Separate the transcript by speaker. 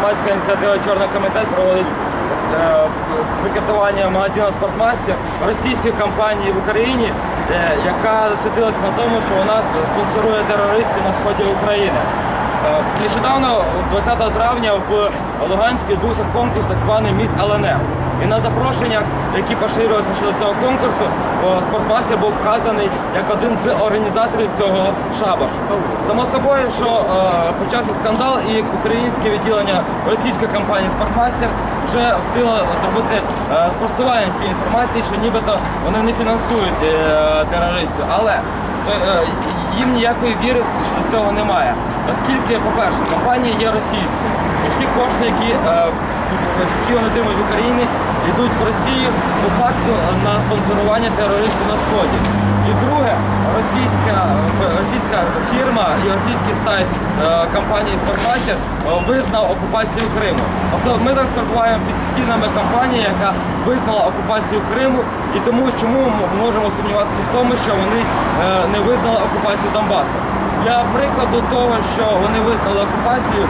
Speaker 1: громадська ініціатива Чорний комітет проводить е, пікетування магазину Спортмастер російської компанії в Україні, е, яка засвітилася на тому, що вона спонсорує терористів на сході України. Е, Нещодавно, 20 травня, в Луганську відбувся конкурс так званий Міс ЛНР. І на запрошеннях, які поширювалися щодо цього конкурсу, спортмастер був вказаний як один з організаторів цього шабашу. Само собою, що е, почався скандал, і українське відділення російської компанії Спортмастер вже встигло зробити е, спростування цієї інформації, що нібито вони не фінансують е, терористів. Але е, їм ніякої віри щодо цього немає. Оскільки, по-перше, компанія є російською, і всі кошти, які, які вони отримують в Україні, йдуть в Росію по факту на спонсорування терористів на сході. І друге, фірма і російський сайт е, компанії Спортмастер е, визнав окупацію Криму. Тобто ми зараз перебуваємо під стінами компанії, яка визнала окупацію Криму, і тому чому ми можемо сумніватися в тому, що вони е, не визнали окупацію Донбасу. Для прикладу того, що вони визнали окупацію.